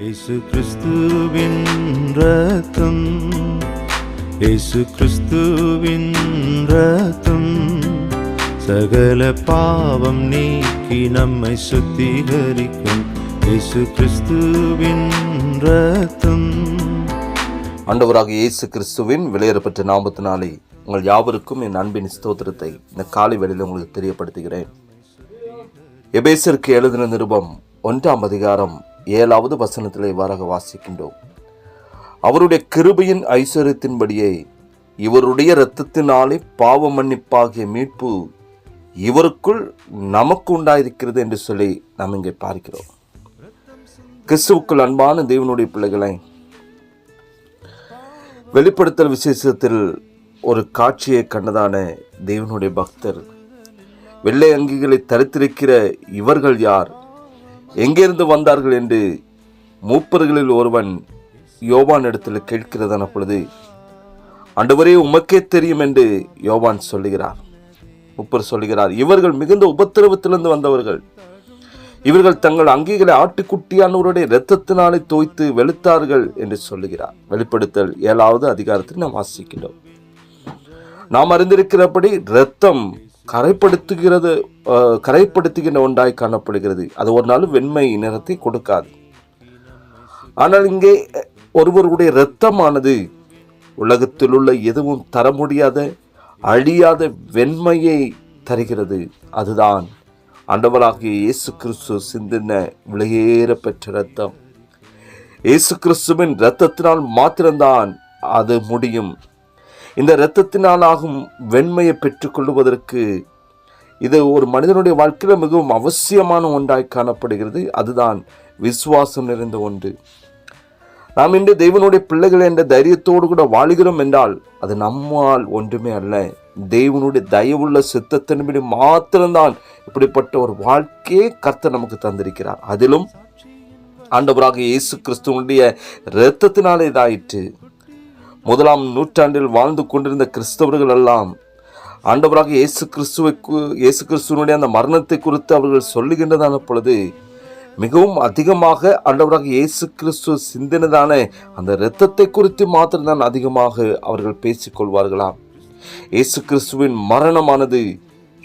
இயேசு கிறிஸ்துவின் ரத்தம் இயேசு கிறிஸ்துவின் ரத்தம் சகல பாவம் நீக்கி நம்மை சுத்திகரிக்கும் இயேசு கிறிஸ்துவின் ரத்தம் ஆண்டவராக இயேசு கிறிஸ்துவின் விலையேறப்பட்ட நாமத்தினாலே உங்கள் யாவருக்கும் என் அன்பின் ஸ்தோத்திரத்தை இந்த காலை வேளையில் உங்களுக்கு தெரியப்படுத்துகிறேன். எபேசருக்கு எழுதின நிருபம் ஒன்றாம் அதிகாரம் ஏழாவது வசனத்தில் இவ்வாறாக வாசிக்கின்றோம். அவருடைய கிருபையின் ஐஸ்வர்யத்தின்படியே இவருடைய இரத்தத்தினாலே பாவ மன்னிப்பாகிய மீட்பு இவருக்குள் நமக்கு உண்டாயிருக்கிறது என்று சொல்லி நாம் இங்கே பார்க்கிறோம். கிறிஸ்துவுக்குள் அன்பான தேவனுடைய பிள்ளைகளை வெளிப்படுத்தல் விசேஷத்தில் ஒரு காட்சியை கண்டதான தேவனுடைய பக்தர் வெள்ளை அங்கிகளை தரித்திருக்கிற இவர்கள் யார்? எங்கிருந்து வந்தார்கள் என்று மூப்பர்களில் ஒருவன் யோவான் இடத்தில் கேட்கிறதான பொழுது அன்றுவரே உமக்கே தெரியும் என்று யோவான் சொல்லுகிறார். மூப்பர் சொல்லுகிறார் இவர்கள் மிகுந்த உபத்திரவத்திலிருந்து வந்தவர்கள். இவர்கள் தங்கள் அங்கிகளை ஆட்டுக்குட்டியானவருடைய இரத்தத்தினாலே தோய்த்து வெளுத்தார்கள் என்று சொல்லுகிறார். வெளிப்படுத்தல் ஏழாவது அதிகாரத்தில் நாம் வாசிக்கின்றோம். நாம் அறிந்திருக்கிறபடி இரத்தம் கரைப்படுத்துகிறது கரைப்படுத்துகின்ற ஒன்றாய் காணப்படுகிறது. அது ஒரு நாளும் வெண்மை நிறத்தை கொடுக்காது. ஆனால் இங்கே ஒருவருடைய இரத்தமானது உலகத்தில் உள்ள எதுவும் தர முடியாத அழியாத வெண்மையை தருகிறது. அதுதான் ஆண்டவராகிய இயேசு கிறிஸ்து சிந்தின விலையேற பெற்ற ரத்தம் இயேசு கிறிஸ்துவின் இரத்தத்தினால் மாத்திரம்தான் அது முடியும். இந்த இரத்தத்தினாலாகும் வெண்மையை பெற்றுக்கொள்வதற்கு இது ஒரு மனிதனுடைய வாழ்க்கையில் மிகவும் அவசியமான ஒன்றாய் காணப்படுகிறது. அதுதான் விசுவாசம் நிறைந்த ஒன்று. நாம் இன்று தெய்வனுடைய பிள்ளைகள் என்ற தைரியத்தோடு கூட வாழுகிறோம் என்றால் அது நம்மால் ஒன்றுமே அல்ல. தெய்வனுடைய தயவுள்ள சித்தத்தின்படி மாத்திரம்தான் இப்படிப்பட்ட ஒரு வாழ்க்கையை கர்த்தர் நமக்கு தந்திருக்கிறார். அதிலும் ஆண்டவராக இயேசு கிறிஸ்துவனுடைய இரத்தத்தினாலே இதாயிற்று. முதலாம் நூற்றாண்டில் வாழ்ந்து கொண்டிருந்த கிறிஸ்தவர்கள் எல்லாம் ஆண்டவராக இயேசு கிறிஸ்துவை இயேசு கிறிஸ்துவனுடைய அந்த மரணத்தை குறித்து அவர்கள் சொல்லுகின்றதான பொழுது மிகவும் அதிகமாக ஆண்டவராக இயேசு கிறிஸ்து சிந்தினதான அந்த இரத்தத்தை குறித்து மாத்திரம்தான் அதிகமாக அவர்கள் பேசிக்கொள்வார்களாம் இயேசு கிறிஸ்துவின் மரணமானது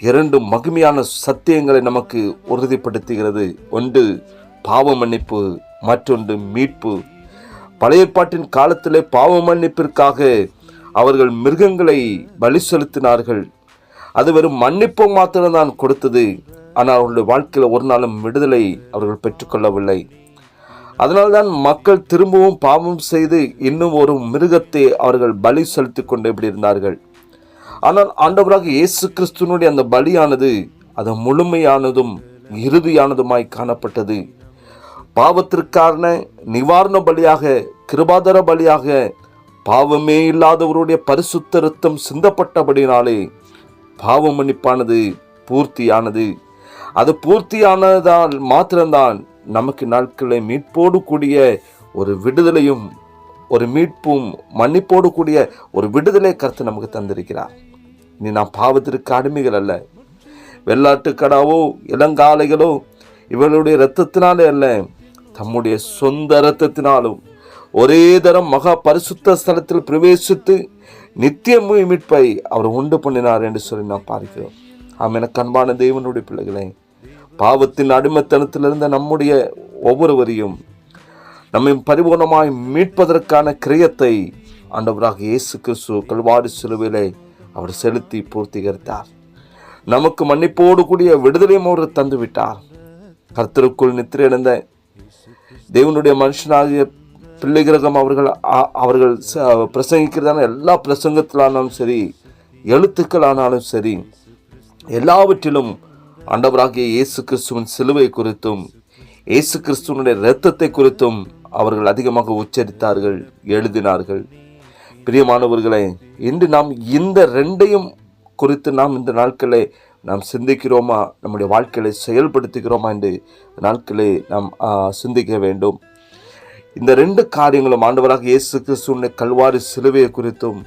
இரண்டு மகிமையான சத்தியங்களை நமக்கு உறுதிப்படுத்துகிறது. ஒன்று பாவ மன்னிப்பு மற்றொன்று மீட்பு. பழைய ஏற்பாட்டின் காலத்திலே பாவ மன்னிப்பிற்காக அவர்கள் மிருகங்களை பலி செலுத்தினார்கள். அது வெறும் மன்னிப்பு மாத்திரம்தான் கொடுத்தது. ஆனால் அவர்களுடைய வாழ்க்கையில் ஒரு நாளும் விடுதலை அவர்கள் பெற்றுக்கொள்ளவில்லை. அதனால்தான் மக்கள் திரும்பவும் பாவம் செய்து இன்னும் ஒரு மிருகத்தை அவர்கள் பலி செலுத்திக் கொண்டு இப்படி இருந்தார்கள். ஆனால் ஆண்டவராக இயேசு கிறிஸ்துவனுடைய அந்த பலியானது அது முழுமையானதும் இறுதியானதுமாய் காணப்பட்டது. பாவத்திற்கான நிவாரண பலியாக கிருபாதர பலியாக பாவமே இல்லாதவருடைய பரிசுத்த ரத்தம் சிந்தப்பட்டபடினாலே பாவ மன்னிப்பானது பூர்த்தியானது. அது பூர்த்தியானதால் மாத்திரம்தான் நமக்கு நாட்களை மீட்போடு கூடிய ஒரு விடுதலையும் ஒரு மீட்பும் மன்னிப்போடு கூடிய ஒரு விடுதலை கருத்து நமக்கு தந்திருக்கிறார். இனி நாம் பாவத்திற்கு அடிமைகள் அல்ல. வெள்ளாட்டுக்கடாவோ இளங்காளைகளோ இவர்களுடைய இரத்தத்தினாலே அல்ல. தம்முடைய சொந்த ரத்தத்தினாலும் ஒரே தரம் மகா பரிசுத்த ஸ்தலத்தில் பிரவேசித்து நித்திய மீட்பை அவர் உண்டு பண்ணினார் என்று சொல்லி நாம் பார்க்கிறோம். ஆம் எனக்கு அன்பான தேவனுடைய பிள்ளைகளே பாவத்தின் அடிமைத்தனத்திலிருந்த நம்முடைய ஒவ்வொருவரையும் நம்மை பரிபூர்ணமாய் மீட்பதற்கான கிரியத்தை ஆண்டவராக இயேசு கிறிஸ்து கல்வாரி சிலுவையிலே அவர் செலுத்தி பூர்த்திகரித்தார். நமக்கு மன்னிப்போடு கூடிய விடுதலையும் அவர் தந்துவிட்டார். கர்த்தருக்குள் நித்திரையடைந்த தேவனுடைய மனுஷனாகிய பிள்ளை கிரகம் அவர்கள் அ- அவர்கள் ச- பிரசங்கிக்கிறதான எல்லா பிரசங்கத்திலானாலும் சரி எழுத்துக்களானாலும் சரி எல்லாவற்றிலும் ஆண்டவராகிய இயேசு கிறிஸ்துவின் சிலுவை குறித்தும் இயேசு கிறிஸ்துவனுடைய இரத்தத்தை குறித்தும் அவர்கள் அதிகமாக உச்சரித்தார்கள் எழுதினார்கள். பிரியமானவர்களே இன்று நாம் இந்த ரெண்டையும் குறித்து நாம் இந்த நாட்களை நாம் சிந்திக்கிறோமா? நம்முடைய வாழ்க்கையை செயல்படுத்துகிறோமா? என்று நாட்களை நாம் சிந்திக்க வேண்டும். இந்த ரெண்டு காரியங்களும் ஆண்டவராக இயேசு கிறிஸ்துவின் கல்வாரி சிலுவையை குறித்தும்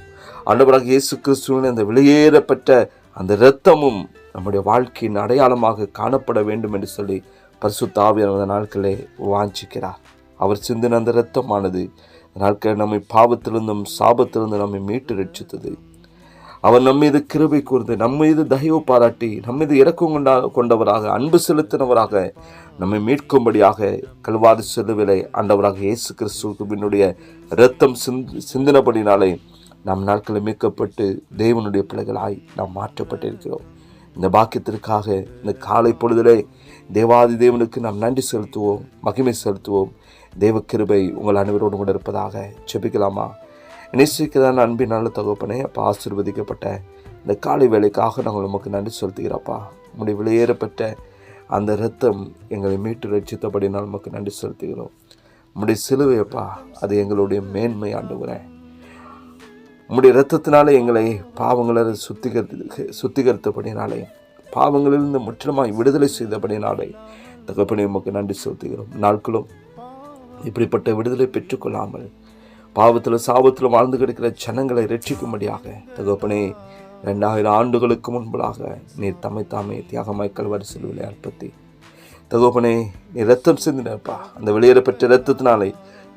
ஆண்டவராக இயேசு கிறிஸ்துவின் அந்த வெளியேறப்பட்ட அந்த இரத்தமும் நம்முடைய வாழ்க்கையின் அடையாளமாக காணப்பட வேண்டும் என்று சொல்லி பரிசுத்த ஆவியானவர் நாட்களை நாட்களே வாஞ்சிக்கிறார். அவர் சிந்தின அந்த இரத்தமானது நாட்கள் நம்மை பாவத்திலிருந்தும் சாபத்திலிருந்து நம்மை மீட்டு ரட்சித்தது. அவர் நம்மீது கிருபை கூர்ந்து நம்மீது தயவு பாராட்டி நம்மீது இறக்கம் கொண்டா கொண்டவராக அன்பு செலுத்தினவராக நம்மை மீட்கும்படியாக கல்வாரி செலுவிலை ஆண்டவராக இயேசு கிறிஸ்துவினுடைய இரத்தம் சிந்த் சிந்தினபடினாலே நம் நாட்களை மீட்கப்பட்டு தேவனுடைய பிள்ளைகளாய் நாம் மாற்றப்பட்டிருக்கிறோம். இந்த பாக்கியத்திற்காக இந்த காலை பொழுதிலே தேவாதி தேவனுக்கு நாம் நன்றி செலுத்துவோம் மகிமை செலுத்துவோம். தேவ கிருபை உங்கள் அனைவரோடு கூட இருப்பதாக செபிக்கலாமா நேசிக்கிறான அன்பினால தகப்பனே. அப்பா ஆசிர்வதிக்கப்பட்ட இந்த காலை வேலைக்காக நாங்கள் உமக்கு நன்றி செலுத்துகிறப்பா உம்முடைய வெளியேறப்பட்ட அந்த இரத்தம் எங்களை மீட்டு ரட்சித்தபடினால் உமக்கு நன்றி செலுத்துகிறோம். உம்முடைய சிலுவையப்பா அது எங்களுடைய மேன்மை ஆண்டுகிறேன் உம்முடைய ரத்தத்தினால எங்களை பாவங்களை சுத்திகரித்து சுத்திகரித்தபடினாலே பாவங்களிலிருந்து முற்றிலுமாய் விடுதலை செய்தபடினாலே தகப்பனை உமக்கு நன்றி செலுத்துகிறோம். நாட்களும் இப்படிப்பட்ட விடுதலை பெற்றுக்கொள்ளாமல் பாவத்தில் சாபத்தில் வாழ்ந்து கிடக்கிற ஜனங்களை ரட்சிக்கும்படியாக தகப்பனே ரெண்டாயிரம் ஆண்டுகளுக்கு முன்பதாக நீர் தம்மை தாமே தியாகமாய் கல்வாரி செல்விலை அற்பத்தி தகப்பனே நீ ரத்தம் சிந்தினப்பா. அந்த வெளியேறப்பட்ட ரத்தத்தினாலே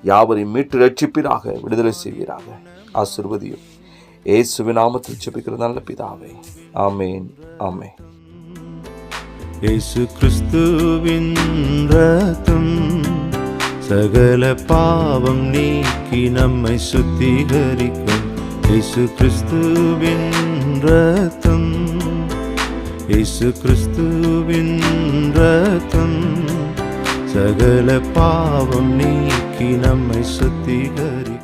யாவரையும் மீட்டு ரட்சிப்பீராக விடுதலை செய்வீராக. ஆசிர்வதியும். இயேசுவின் நாமத்தில் ஜெபிக்கிற நல்ல பிதாவே. ஆமேன் ஆமே ஏசு கிறிஸ்துவின் ரத்தம் சகல பாவம் நீக்கி நம்மை சுத்திகரிக்கும் இயேசு கிறிஸ்துவின் ரத்தம். இயேசு கிறிஸ்துவின் ரத்தம். சகல பாவம் நீக்கி நம்மை சுத்திகரி